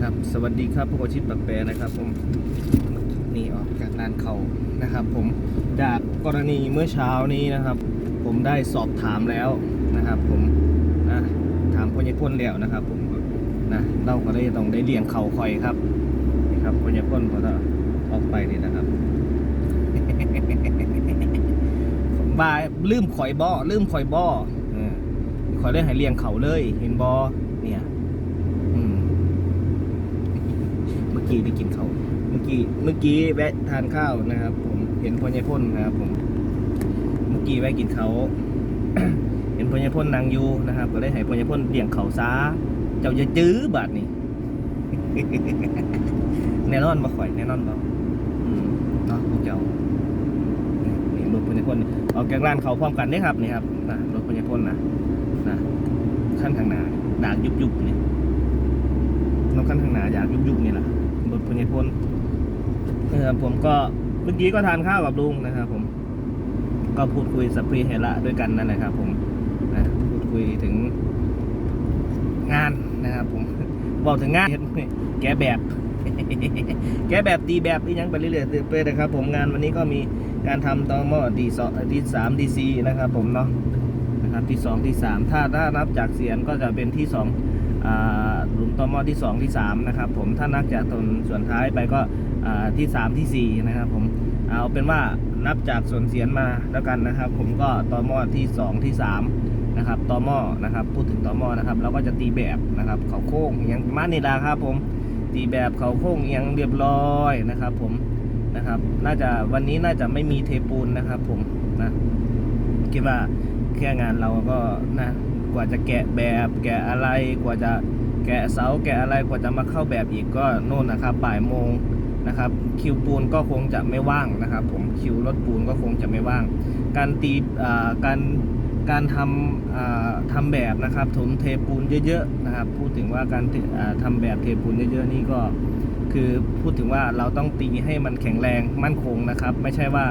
ครับ สวัสดีครับพวกอาชีพปักแปรนะครับผมนี่ออกจากร้านเขานะครับ ผมจากกรณีเมื่อเช้านี้นะครับ ผมได้สอบถามแล้วนะครับ ผมนะถามพญพลแล้วนะครับ ผมนะเราก็ได้ต้องได้เลี้ยงเขาคอยครับนี่ครับพญพลพอจะออกไปนี่นะครับบายลืมข่อยบ่อลืมข่อยบ่อเออข่อยเลยให้เลี้ยงเขาเลย เห็นบ่อม เมื่อ กี้ได้กินเขาเมื่อกี้เมื่อกี้แวะทานข้าวนะครับ ผมเห็นพญพ่นนะครับ ผม เมื่อกี้แวะกินเขาเห็นพญพ่นนางยูนะครับ ก็เลยให้พญพ่นเลี้ยงเขาซาเจ้าจะจื้อบาดนี่แน่นอนมาข่อยแน่นอนบ่เนาะพวกเจ้านี่รถพญพ่นออกจากร้านเขาพร้อมกันนี่ครับนี่ครับนะรถพญพ่นนะนะขั้นทางหน้าด่างยุบยุบๆนี่รถคันข้างหน้าอยากยุบๆนี่แหละรถพญพล เออผมก็เมื่อกี้ก็ทานข้าวกับลุงนะครับ ผม ก็พูดคุยสัพเพเหระด้วยกันนั่นแหละครับ ผมนะพูดคุยถึงงานนะครับ ผมบอกถึงงานแกแบบแกแบบตีแบบนี่ยังไปเรื่อยๆไปนะครับ ผมงานวันนี้ก็มีการทำตอมอดีสองดีสามดีซีนะครับ ผมเนาะนะครับที่สองที่สามถ้าถ้านับจากเสียงก็จะเป็นที่สองหลุมตอมอที่2ที่3นะครับ ผมถ้านับจากตนส่วนท้ายไปก็ ที่ 3 ที่ 4 นะครับผมเอาเป็นว่านับจากส่วนเสียนมาแล้วกันนะครับ ผมก็ต่อหม้อที่ 2 ที่ 3 นะครับต่อหม้อนะครับ พูดถึงต่อหม้อนะครับ เราก็จะตีแบบนะครับ เขาโค้งอหยังมานี้ละครับ ผมตีแบบเขาโค้งเอหยังเรียบร้อยนะครับ ผมนะครับ น่าจะวันนี้น่าจะไม่มีเทปูนนะครับ ผมนะคิดว่าแค่งานเราก็นะกว่าจะแกะแบบแกะอะไรกว่าจะ กะเสาแกะอะไรกว่าจะมาเข้าแบบอีกก็โน่นนะครับบ่ายโมงนะครับคิวปูนก็คงจะไม่ว่างนะครับ ผมคิวรถปูนก็คงจะไม่ว่าง การตีอ่าการการทำอ่าทำแบบนะครับถมเทปูนเยอะๆนะครับ พูดถึงว่าการอ่าทำแบบเทปูนเยอะๆนี่ก็คือพูดถึงว่าเราต้องตีให้มันแข็งแรงมั่นคงนะครับ ไม่ใช่ว่า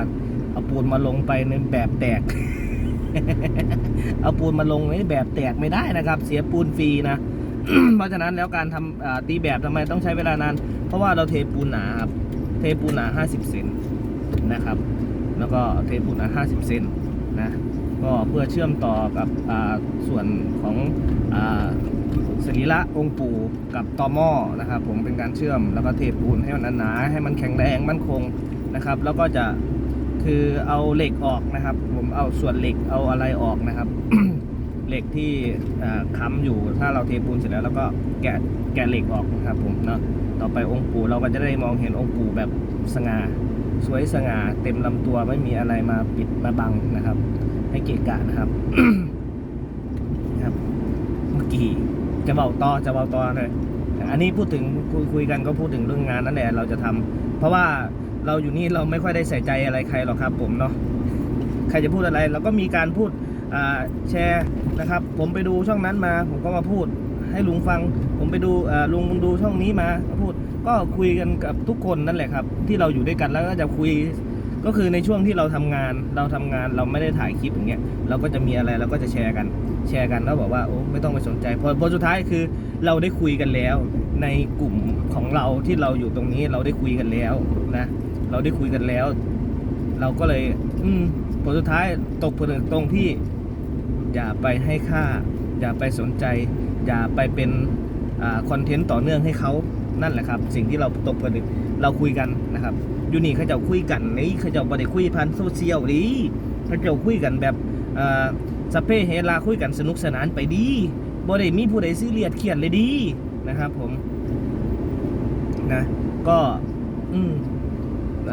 เอาปูนมาลงไปในแบบแตก เอาปูนมาลงในแบบแตกไม่ได้นะครับ เสียปูนฟรีนะ เพราะฉะนั้นแล้วการทำตีแบบทำไมต้องใช้เวลานาน เพราะว่าเราเทปูนหนาครับเทปูนหนา 50 เซนนะครับ แล้วก็เทปูนหนา 50 เซนนะก็เพื่อเชื่อมต่อกับส่วนของอสรีระองค์ปู่กับตอหม้อนะครับผมเป็นการเชื่อมแล้วก็เทปูนให้มันหนาให้มันแข็งแรงมั่นคงนะครับ แล้วก็จะคือเอาเหล็กออกนะครับ ผมเอาส่วนเหล็กเอาอะไรออกนะครับ เหล็กที่ค้ำอยู่ ถ้าเราเทปูนเสร็จแล้วแล้วก็แกะแกะเหล็กออกนะครับผมเนาะต่อไปองค์ปู่เราก็จะได้มองเห็นองค์ปู่แบบสง่าสวยสง่าเต็มลำตัวไม่มีอะไรมาปิดมาบังนะครับ ให้เกะกะนะครับนะครับ เมื่อกี้จะเบาต่อจะเบาต่อเลยอันนี้พูดถึงคุยคุยกันก็พูดถึงเรื่องงานนั่นแหละเราจะทำเพราะว่าเราอยู่นี่เราไม่ค่อยได้ใส่ใจอะไรใครหรอกครับ ผมเนาะใครจะพูดอะไรเราก็มีการพูด แชร์นะครับ ผมไปดูช่องนั้นมา ผมก็มาพูดให้ลุงฟัง ผมไปดูลุงดูช่องนี้มาพูด ก็คุยกันกับทุกคนนั่นแหละครับ ที่เราอยู่ด้วยกันแล้วก็จะคุยก็คือในช่วงที่เราทำงานเราทำงานเราไม่ได้ถ่ายคลิปอย่างเงี้ยเราก็จะมีอะไรเราก็จะแชร์กันแชร์กันแล้วบอกว่าโอ้ไม่ต้องไปสนใจพอพอสุดท้ายคือเราได้คุยกันแล้ว ในกลุ่มของเราที่เราอยู่ตรงนี้เราได้คุยกันแล้วนะเราได้คุยกันแล้ว เราก็เลย อืมผลสุดท้ายตกผลึกตรงที่ อย่าไปให้ค่า อย่าไปสนใจ อย่าไปเป็นคอนเทนต์ต่อเนื่องให้เขานั่นแหละครับ สิ่งที่เราตกผลึกเราคุยกันนะครับอยู่นี่เขาจะคุยกันนี่เขาจะบ่ได้คุยผ่านโซเชียลดีเขาจะคุยกันแบบสเปเฮลาคุยกันสนุกสนานไปดีบ่ได้มีผู้ใดซีเรียสเครียดเลยดีนะครับผมนะก็อืมอ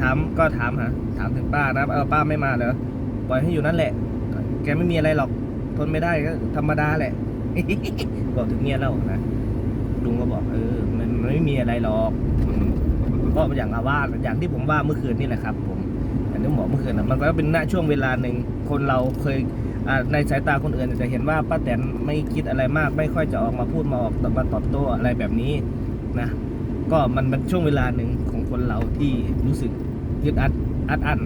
ถามก็ถามหาถามถึงป้านะเออป้าไม่มาเหรอปล่อยให้อยู่นั่นแหละ แกไม่มีอะไรหรอก ทนไม่ได้ก็ธรรมดาแหละ บอกถึงเมียเรานะลุงก็บอกเออมันไม่มีอะไรหรอกก็อย่างอาว่าอย่างที่ผมว่าเมื่อคืนนี่แหละครับ ผมอย่างที่ผมบอกเมื่อคืนนะมันก็เป็นณช่วงเวลาหนึ่งคนเราเคยในสายตาคนอื่นจะเห็นว่าป้าแตนไม่คิดอะไรมาก ไม่ค่อยจะออกมาพูดมาออกมาตอบโต้อะไรแบบนี้นะ ก็มันเป็นช่วงเวลาหนึ่งของคนเราที่รู้สึกยึดอัดอัดอั้น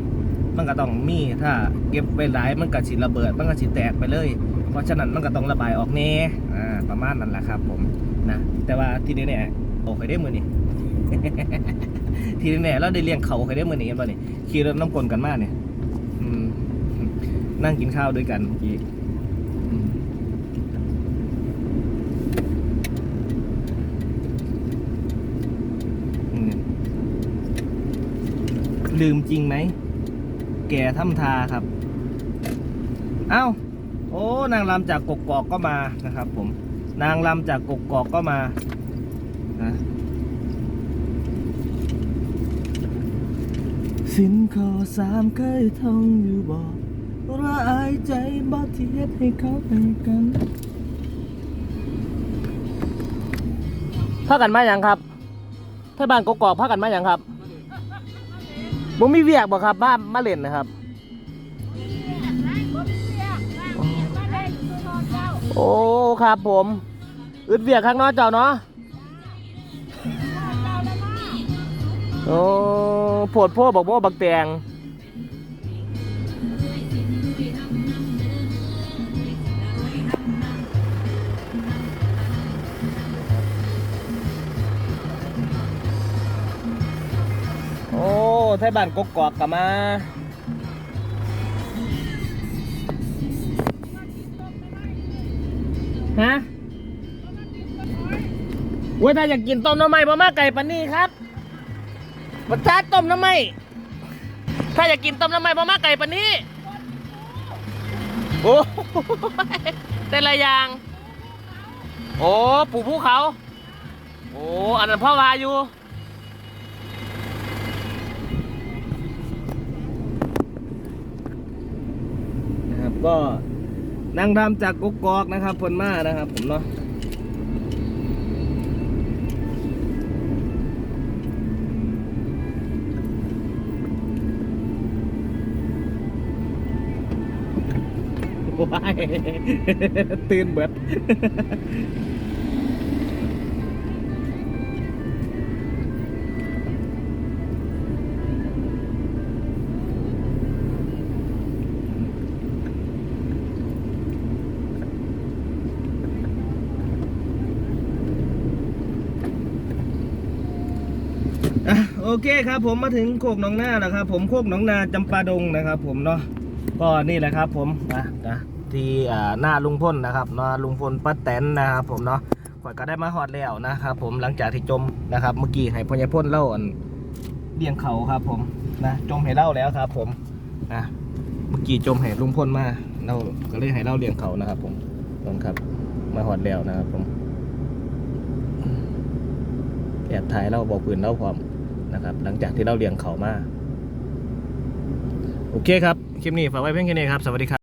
มันก็ต้องมีถ้าเก็บไว้หลายมันก็สิระเบิด มันก็สิแตกไปเลย เพราะฉะนั้นมันก็ต้องระบายออกแน่อ่าประมาณนั้นแหละครับผมนะแต่ว่าที่แน่ๆโอ้เคยได้มือนี่ที่แน่ๆเราได้เลี้ยงเขาเคยได้มือนี่เห็นป่ะนี่ขี่รถน้ำกลนกันมากเนี่ยนั่งกินข้าวด้วยกันเมื่อกี้ลืมจริงไหม แก่ทำทาครับ เอ้า โอ้ นางรำจากกกอกก็มานะครับผม นางรำจากกกอกก็มานะสินขอสามเคยท่องอยู่บอกระอายใจบ่ที่เฮ็ดให้เขาไปกันพากันมาอย่างครับถ้าบ้านกกอกพากันมาอย่างครับ บ่มีเวียกบ่ครับบ้านมาเล่นนะครับโอ้ครับผมอึดเวียกข้างนอกเจ้าเนาะโอ้โผดโพบอกว่าบักแตง ไทยบ้านกกอกกลับมา ฮะเว้ยถ้าอยากกินต้มน้ำไม้มาม่าไก่ปันนี่ครับบัตาต้มน้ำไม้ถ้าอยากกินต้มน้ำไม้มาม่าไก่ปันนี่โอ้แต่ละอย่าง โอ้ปู่ภูเขา โอ้อันนั้นพ่อวาอยู่ ก็นางรำจากกกอกนะครับพลมานะครับผมเนาะว้ายตื่นเบิด เคครับผมมาถึงโคกหนองนาแล้วครับผมโคกหนองนาจำปาดงนะครับผมเนาะก็นี่แหละครับผมนะนะที่อ่าหน้าลุงพ่นนะครับหนาลุงพลป้าแตนนะครับผมเนาะข่อยก็ได้มาฮอดแล้วนะครับผมหลังจากที่จมนะครับ เมื่อกี้ให้พญพ่นเล่าอันเลี้ยงเขาครับผมนะจมให้เล่าแล้วครับ ผมนะเมื่อกี้จมให้ลุงพ่นมาเราก็เลยให้เล่าเลี้ยงเขานะครับ ผมต้นครับ มาฮอดแล้วนะครับผมแอบถ่ายเล่าบอกปืนเล่าพร้อม นะครับ หลังจากที่เราเลี้ยงเขามา โอเคครับ คลิปนี้ฝากไว้เพียงแค่นี้ครับ สวัสดีครับ